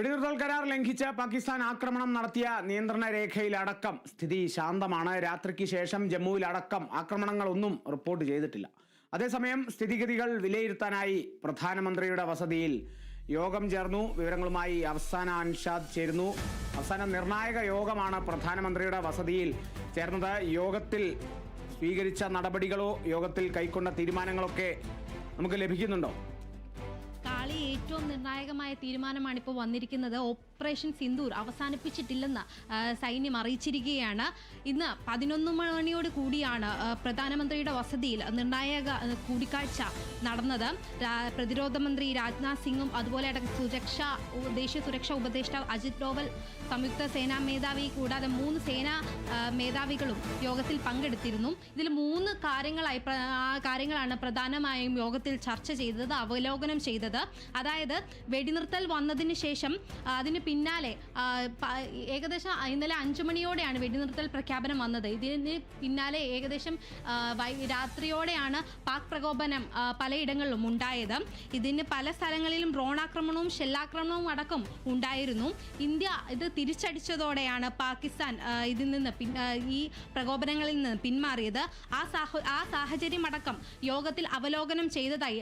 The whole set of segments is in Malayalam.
വെടിനിർത്തൽ കരാർ ലംഘിച്ച് പാകിസ്ഥാൻ ആക്രമണം നടത്തിയ നിയന്ത്രണ രേഖയിലടക്കം സ്ഥിതി ശാന്തമാണ്. രാത്രിക്ക് ശേഷം ജമ്മുവിലടക്കം ആക്രമണങ്ങളൊന്നും റിപ്പോർട്ട് ചെയ്തിട്ടില്ല. അതേസമയം സ്ഥിതിഗതികൾ വിലയിരുത്താനായി പ്രധാനമന്ത്രിയുടെ വസതിയിൽ യോഗം ചേർന്നു. വിവരങ്ങളുമായി അവസാന അൻഷാദ് ചേരുന്നു. അവസാന നിർണായക യോഗമാണ് പ്രധാനമന്ത്രിയുടെ വസതിയിൽ ചേർന്നത്. യോഗത്തിൽ സ്വീകരിച്ച നടപടികളോ യോഗത്തിൽ കൈക്കൊണ്ട തീരുമാനങ്ങളൊക്കെ നമുക്ക് ലഭിക്കുന്നുണ്ടോ? ഏറ്റവും നിർണായകമായ തീരുമാനമാണ് ഇപ്പോൾ വന്നിരിക്കുന്നത് ഓപ്പറേഷൻ സിന്ദൂർ അവസാനിപ്പിച്ചിട്ടില്ലെന്ന് സൈന്യം അറിയിച്ചിരിക്കുകയാണ്. ഇന്ന് പതിനൊന്ന് മണിയോട് കൂടിയാണ് പ്രധാനമന്ത്രിയുടെ വസതിയിൽ നിർണായക കൂടിക്കാഴ്ച നടന്നത്. പ്രതിരോധ മന്ത്രി രാജ്നാഥ് സിംഗും അതുപോലെ സുരക്ഷാ ദേശീയ സുരക്ഷാ ഉപദേഷ്ടാവ് അജിത് ഡോവൽ സംയുക്ത സേനാ മേധാവി കൂടാതെ മൂന്ന് സേനാ മേധാവികളും യോഗത്തിൽ പങ്കെടുത്തിരുന്നു. ഇതിൽ മൂന്ന് കാര്യങ്ങളായി കാര്യങ്ങളാണ് പ്രധാനമായും യോഗത്തിൽ ചർച്ച ചെയ്തത് അവലോകനം ചെയ്തത്. അതായത് വെടിനിർത്തൽ വന്നതിന് ശേഷം അതിന് പിന്നാലെ ഏകദേശം ഇന്നലെ അഞ്ചു മണിയോടെയാണ് വെടിനിർത്തൽ പ്രഖ്യാപനം വന്നത്. ഇതിന് പിന്നാലെ ഏകദേശം രാത്രിയോടെയാണ് പാക് പ്രകോപനം പലയിടങ്ങളിലും ഉണ്ടായത്. ഇതിന് പല സ്ഥലങ്ങളിലും ഡ്രോണാക്രമണവും ഷെല്ലാക്രമണവും അടക്കം ഉണ്ടായിരുന്നു. ഇന്ത്യ ഇത് തിരിച്ചടിച്ചതോടെയാണ് പാകിസ്ഥാൻ ഇതിൽ നിന്ന് ഈ പ്രകോപനങ്ങളിൽ നിന്ന് പിന്മാറിയത്. ആ സാഹ ആ സാഹചര്യം അടക്കം യോഗത്തിൽ അവലോകനം ചെയ്തതായി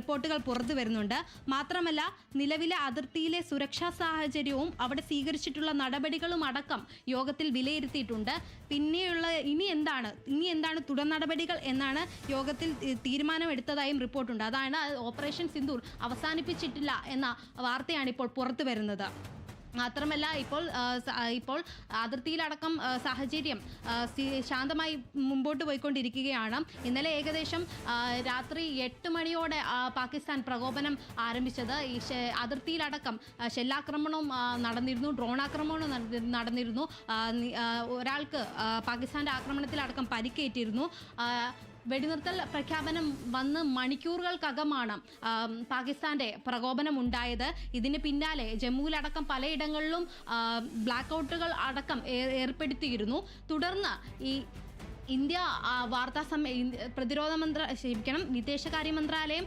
റിപ്പോർട്ടുകൾ പുറത്തു വരുന്നുണ്ട് മാത്രമല്ല നിലവിലെ അതിർത്തിയിലെ സുരക്ഷാ സാഹചര്യവും അവിടെ സ്വീകരിച്ചിട്ടുള്ള നടപടികളും അടക്കം യോഗത്തിൽ വിലയിരുത്തിയിട്ടുണ്ട്. പിന്നെയുള്ള ഇനി എന്താണ്? ഇനി എന്താണ് തുടർ നടപടികൾ എന്നാണ് യോഗത്തിൽ തീരുമാനമെടുത്തതായും റിപ്പോർട്ടുണ്ട്. അതാണ് ഓപ്പറേഷൻ സിന്ദൂർ അവസാനിപ്പിച്ചിട്ടില്ല എന്ന വാർത്തയാണ് ഇപ്പോൾ പുറത്തു വരുന്നത്. മാത്രമല്ല ഇപ്പോൾ ഇപ്പോൾ അതിർത്തിയിലടക്കം സാഹചര്യം ശാന്തമായി മുമ്പോട്ട് പോയിക്കൊണ്ടിരിക്കുകയാണ്. ഇന്നലെ ഏകദേശം രാത്രി എട്ട് മണിയോടെ പാകിസ്ഥാൻ പ്രകോപനം ആരംഭിച്ചത്. ഈ അതിർത്തിയിലടക്കം ഷെല്ലാക്രമണവും നടന്നിരുന്നു ഡ്രോൺ ആക്രമണവും നടന്നിരുന്നു. ഒരാൾക്ക് പാകിസ്ഥാന്റെ ആക്രമണത്തിലടക്കം പരിക്കേറ്റിരുന്നു. വെടിനിർത്തൽ പ്രഖ്യാപനം വന്ന് മണിക്കൂറുകൾക്കകമാണ് പാകിസ്ഥാന്റെ പ്രകോപനം ഉണ്ടായത് ഇതിന് പിന്നാലെ ജമ്മുവിലടക്കം പലയിടങ്ങളിലും ബ്ലാക്ക് ഔട്ടുകൾ അടക്കം ഏർപ്പെടുത്തിയിരുന്നു. തുടർന്ന് ഈ ഇന്ത്യ വാർത്താ ഇന്ത്യ- പ്രതിരോധ മന്ത്ര ക്ഷമിക്കണം വിദേശകാര്യ മന്ത്രാലയം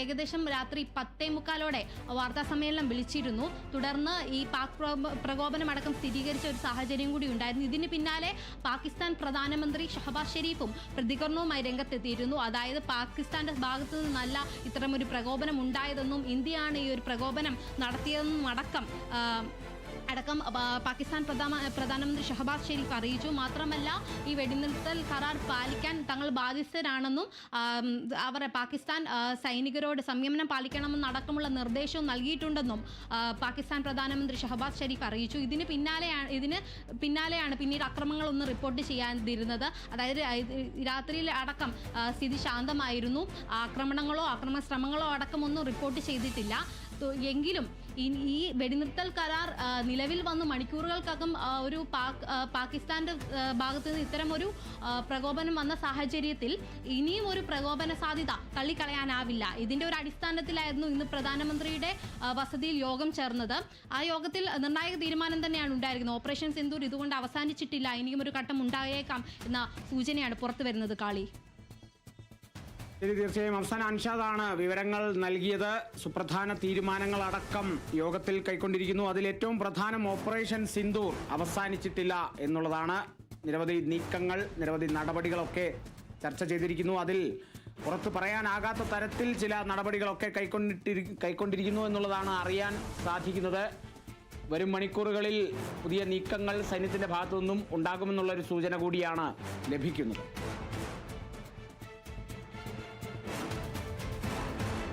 ഏകദേശം രാത്രി പത്തേ മുക്കാലോടെ വാർത്താ സമ്മേളനം വിളിച്ചിരുന്നു. തുടർന്ന് ഈ പാക് പ്രകോപനമടക്കം പ്രകോപനം സ്ഥിരീകരിച്ച ഒരു സാഹചര്യം കൂടി ഉണ്ടായിരുന്നു. ഇതിന് പിന്നാലെ പാകിസ്ഥാൻ പ്രധാനമന്ത്രി ഷഹബാസ് ഷെരീഫും പ്രതികരണവുമായി രംഗത്തെത്തിയിരുന്നു. അതായത് പാകിസ്ഥാന്റെ ഭാഗത്തു നിന്നല്ല ഇത്തരമൊരു പ്രകോപനം ഉണ്ടായതെന്നും ഇന്ത്യയാണ് ഈ ഒരു പ്രകോപനം നടത്തിയതെന്നും അടക്കം അടക്കം പാകിസ്ഥാൻ പ്രധാന പ്രധാനമന്ത്രി ഷഹബാസ് ഷെരീഫ് അറിയിച്ചു. മാത്രമല്ല ഈ വെടിനിർത്തൽ കരാർ പാലിക്കാൻ തങ്ങൾ ബാധ്യസ്ഥരാണെന്നും അവർ പാകിസ്ഥാൻ സൈനികരോട് സംയമനം പാലിക്കണമെന്ന് അടക്കമുള്ള നിർദ്ദേശവും നൽകിയിട്ടുണ്ടെന്നും പാകിസ്ഥാൻ പ്രധാനമന്ത്രി ഷഹബാസ് ഷെരീഫ് അറിയിച്ചു. ഇതിന് പിന്നാലെയാണ് ഇതിന് പിന്നാലെയാണ് പിന്നീട് അക്രമങ്ങളൊന്നും റിപ്പോർട്ട് ചെയ്യാതിരുന്നത്. അതായത് രാത്രിയിൽ അടക്കം സ്ഥിതി ശാന്തമായിരുന്നു. ആക്രമണങ്ങളോ ആക്രമണ ശ്രമങ്ങളോ അടക്കമൊന്നും റിപ്പോർട്ട് ചെയ്തിട്ടില്ല. എങ്കിലും ഈ- വെടിനിർത്തൽ കരാർ നിലവിൽ വന്ന് മണിക്കൂറുകൾക്കകം ഒരു പാക് പാകിസ്ഥാന്റെ ഭാഗത്ത് നിന്ന് ഇത്തരം ഒരു പ്രകോപനം വന്ന സാഹചര്യത്തിൽ ഇനിയും ഒരു പ്രകോപന സാധ്യത തള്ളിക്കളയാനാവില്ല. ഇതിന്റെ ഒരു അടിസ്ഥാനത്തിലായിരുന്നു ഇന്ന് പ്രധാനമന്ത്രിയുടെ വസതിയിൽ യോഗം ചേർന്നത്. ആ യോഗത്തിൽ നിർണായക തീരുമാനം തന്നെയാണ് ഉണ്ടായിരിക്കുന്നത്. ഓപ്പറേഷൻ സിന്ദൂർ ഇതുകൊണ്ട് അവസാനിച്ചിട്ടില്ല. ഇനിയും ഒരു ഘട്ടം ഉണ്ടായേക്കാം എന്ന സൂചനയാണ് പുറത്തു വരുന്നത് കാളി. തീർച്ചയായും. അവസാന അൻഷാദാണ് വിവരങ്ങൾ നൽകിയത്. സുപ്രധാന തീരുമാനങ്ങൾ അടക്കം യോഗത്തിൽ കൈക്കൊണ്ടിരിക്കുന്നു. അതിൽ ഏറ്റവും പ്രധാനം ഓപ്പറേഷൻ സിന്ദൂർ അവസാനിച്ചിട്ടില്ല എന്നുള്ളതാണ് നിരവധി നീക്കങ്ങൾ നിരവധി നടപടികളൊക്കെ ചർച്ച ചെയ്തിരിക്കുന്നു. അതിൽ പുറത്ത് പറയാനാകാത്ത തരത്തിൽ ചില നടപടികളൊക്കെ കൈക്കൊണ്ടിട്ടിരി കൈക്കൊണ്ടിരിക്കുന്നു എന്നുള്ളതാണ് അറിയാൻ സാധിക്കുന്നത്. വരും മണിക്കൂറുകളിൽ പുതിയ നീക്കങ്ങൾ സൈന്യത്തിന്റെ ഭാഗത്തു നിന്നും ഉണ്ടാകുമെന്നുള്ളൊരു സൂചന കൂടിയാണ് ലഭിക്കുന്നത്.